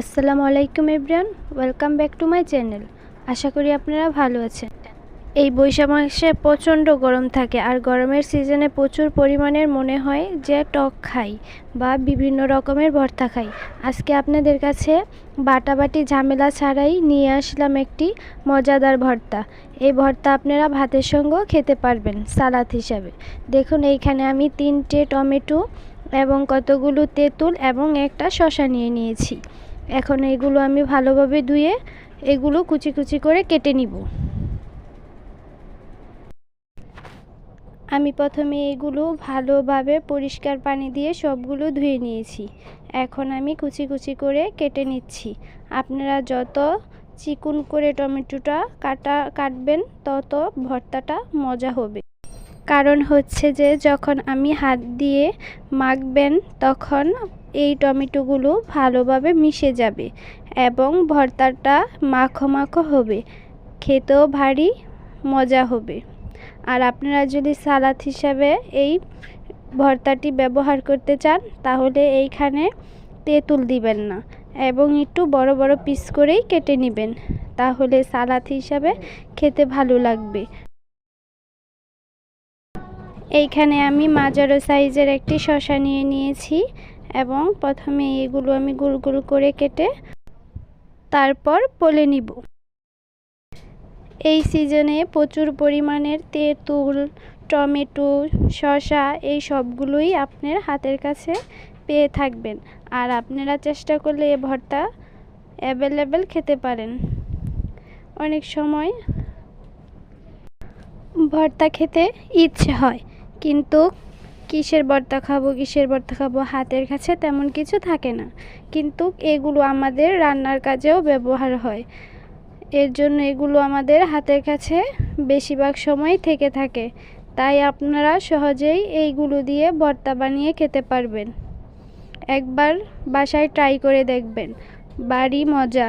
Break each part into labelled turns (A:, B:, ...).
A: আসসালামু আলাইকুম everyone, welcome back to my channel. আশা করি আপনারা ভালো আছেন। এই বৈশাখ মাসে প্রচণ্ড গরম থাকে আর গরমের সিজনে প্রচুর পরিমাণের মনে হয় যে টক খাই বা বিভিন্ন রকমের ভর্তা খাই। আজকে আপনাদের কাছে বাটাবাটি ঝামেলা ছাড়াই নিয়ে আসলাম একটি মজাদার ভর্তা। এই ভর্তা আপনারা ভাতের সঙ্গেও খেতে পারবেন, সালাদ হিসাবে। দেখুন, এইখানে আমি তিনটে টমেটো এবং কতগুলো তেঁতুল এবং একটা শশা নিয়ে নিয়েছি। এখন এগুলো আমি ভালোভাবে ধুয়ে এগুলো কুচি কুচি করে কেটে নিব। আমি প্রথমে এগুলো ভালোভাবে পরিষ্কার পানি দিয়ে সবগুলো ধুয়ে নিয়েছি। এখন আমি কুচি কুচি করে কেটে নিচ্ছি। আপনারা যত চিকুন করে টমেটোটা কাটা, কাটবেন, তত ভর্তাটা মজা হবে। কারণ হচ্ছে যে, যখন আমি হাত দিয়ে মাখবেন, তখন টমেটোগুলো ভালোভাবে মিশে যাবে এবং ভর্তাটা মাখো মাখো হবে, খেতেও ভারী, মজা হবে। আর আপনারা যদি সালাদ হিসাবে এই ভর্তাটি ব্যবহার করতে চান, তাহলে এইখানে তেঁতুল দিবেন না এবং একটু বড় বড় পিস করেই কেটে নেবেন, তাহলে সালাদ হিসাবে খেতে ভালো লাগবে। এইখানে আমি মাজারো সাইজের একটি শশা নিয়ে নিয়েছি। এবং প্রথমে এগুলো আমি গোল গোল করে কেটে তারপর পলে নিব। এই সিজনে প্রচুর পরিমাণের তেঁতুল, টমেটো, শসা এই সবগুলোই আপনার হাতের কাছে পেয়ে থাকবেন। আর আপনারা চেষ্টা করলে এ ভর্তা অ্যাভেলেবেল খেতে পারেন। অনেক সময় ভর্তা খেতে ইচ্ছে হয়, কিন্তু কিসের ভর্তা খাব, কিসের ভর্তা খাব, হাতের কাছে তেমন কিছু থাকে না। কিন্তু এগুলো আমাদের রান্নার কাজেও ব্যবহার হয়। এর জন্য এগুলো আমাদের হাতের কাছে বেশিরভাগ সময় থেকে থাকে। তাই আপনারা সহজেই এইগুলো দিয়ে ভর্তা বানিয়ে খেতে পারবেন। একবার বাসায় ট্রাই করে দেখবেন। বাড়ি মজা।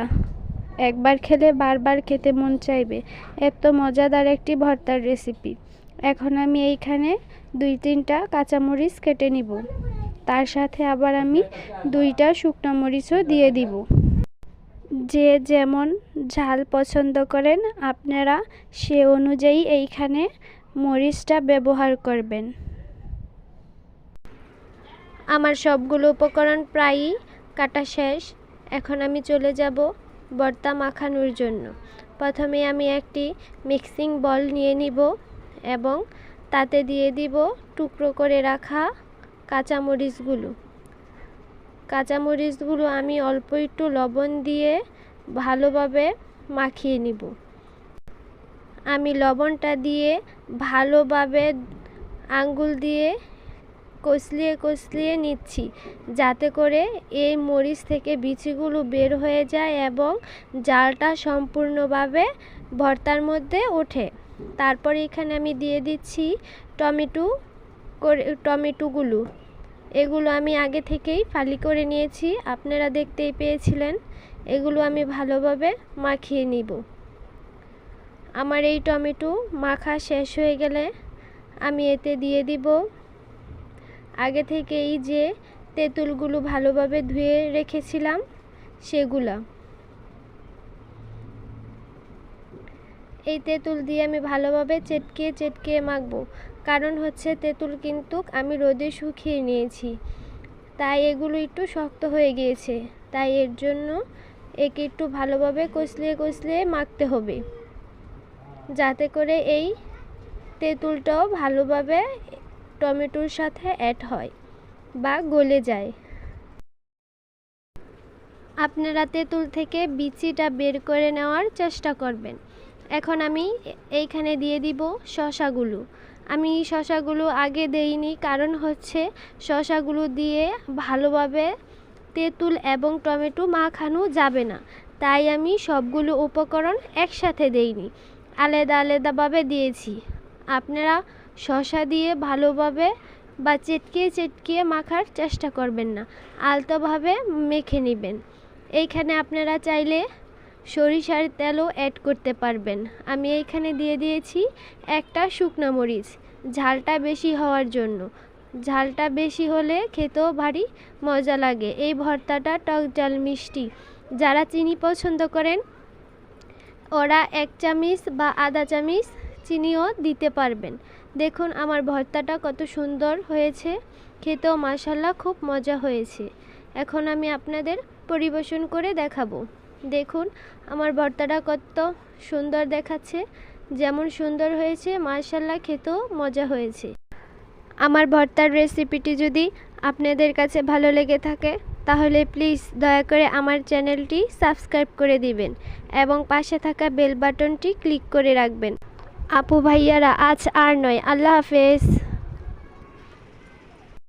A: একবার খেলে বারবার খেতে মন চাইবে। এত মজাদার একটি ভর্তার রেসিপি। এখন আমি এইখানে দুই তিনটা কাঁচামরিচ কেটে নিব। তার সাথে আবার আমি দুইটা শুকনো মরিচও দিয়ে দিব। যে যেমন ঝাল পছন্দ করেন, আপনারা সে অনুযায়ী এইখানে মরিচটা ব্যবহার করবেন। আমার সবগুলো উপকরণ প্রায়ই কাটা শেষ। এখন আমি চলে যাব ভর্তা মাখানোর জন্য। প্রথমে আমি একটি মিক্সিং বল নিয়ে নিব। এবং তাতে দিয়ে দিব টুকরো করে রাখা কাঁচামরিচগুলো। কাঁচামরিচগুলো আমি অল্প একটু লবণ দিয়ে ভালোভাবে মাখিয়ে নিব। আমি লবণটা দিয়ে ভালোভাবে আঙ্গুল দিয়ে কষলিয়ে কষলিয়ে নিচ্ছি যাতে করে এই মরিচ থেকে বিচিগুলো বের হয়ে যায় এবং জালটা সম্পূর্ণভাবে ভর্তার মধ্যে ওঠে। তারপর এখানে আমি দিয়ে দিচ্ছি টমেটো করে, টমেটোগুলো। এগুলো আমি আগে থেকেই ফালি করে নিয়েছি, আপনারা দেখতেই পেয়েছিলেন। এগুলো আমি ভালোভাবে মাখিয়ে নিব। আমার এই টমেটো মাখা শেষ হয়ে গেলে আমি এতে দিয়ে দিব আগে থেকেই যে তেঁতুলগুলো ভালোভাবে ধুয়ে রেখেছিলাম, সেগুলা। এই তেঁতুল দিয়ে আমি ভালোভাবে চেটকে চেটকে মাখবো। কারণ হচ্ছে তেঁতুল কিন্তু আমি রোদে শুকিয়ে নিয়েছি। তাই এগুলো একটু শক্ত হয়ে গিয়েছে। তাই এর জন্য একে একটু ভালোভাবে কষলিয়ে কষলিয়ে মাখতে হবে। যাতে করে এই তেঁতুলটাও ভালোভাবে টমেটোর সাথে অ্যাড হয় বা গলে যায়। আপনারা তেঁতুল থেকে বিচিটা বের করে নেওয়ার চেষ্টা করবেন। এখন আমি এইখানে দিয়ে দিব শশাগুলো। আমি শশাগুলো আগে দেইনি, কারণ হচ্ছে শশাগুলো দিয়ে ভালোভাবে তেঁতুল এবং টমেটো মাখানো যাবে না। তাই আমি সবগুলো উপকরণ একসাথে দেইনি। আলাদা আলাদাভাবে দিয়েছি। আপনারা শশা দিয়ে ভালোভাবে বা চেটকিয়ে চেটকিয়ে মাখার চেষ্টা করবেন না। আলতোভাবে মেখে নেবেন। এইখানে আপনারা চাইলে সরিষার তেলও অ্যাড করতে পারবেন। আমি এইখানে দিয়ে দিয়েছি একটা শুকনো মরিচ, ঝালটা বেশি হওয়ার জন্য। ঝালটা বেশি হলে খেতেও ভারী মজা লাগে। এই ভর্তাটা টক ঝাল মিষ্টি।
B: যারা চিনি পছন্দ করেন, ওরা এক চামিচ বা আধা চামিচ চিনিও দিতে পারবেন। দেখুন আমার ভর্তাটা কত সুন্দর হয়েছে। খেতেও মাসাল্লাহ খুব মজা হয়েছে। এখন আমি আপনাদের পরিবেশন করে দেখাবো। দেখুন, আমার ভর্তাটা কত সুন্দর দেখাচ্ছে। যেমন সুন্দর হয়েছে মার্শাল্লাহ খেতেও মজা হয়েছে। আমার ভর্তার রেসিপিটি যদি আপনাদের কাছে ভালো লেগে থাকে, তাহলে প্লিজ দয়া করে আমার চ্যানেলটি সাবস্ক্রাইব করে দিবেন এবং পাশে থাকা বেল বাটনটি ক্লিক করে রাখবেন। আপু ভাইয়ারা, আজ আর নয়। আল্লাহ হাফেজ।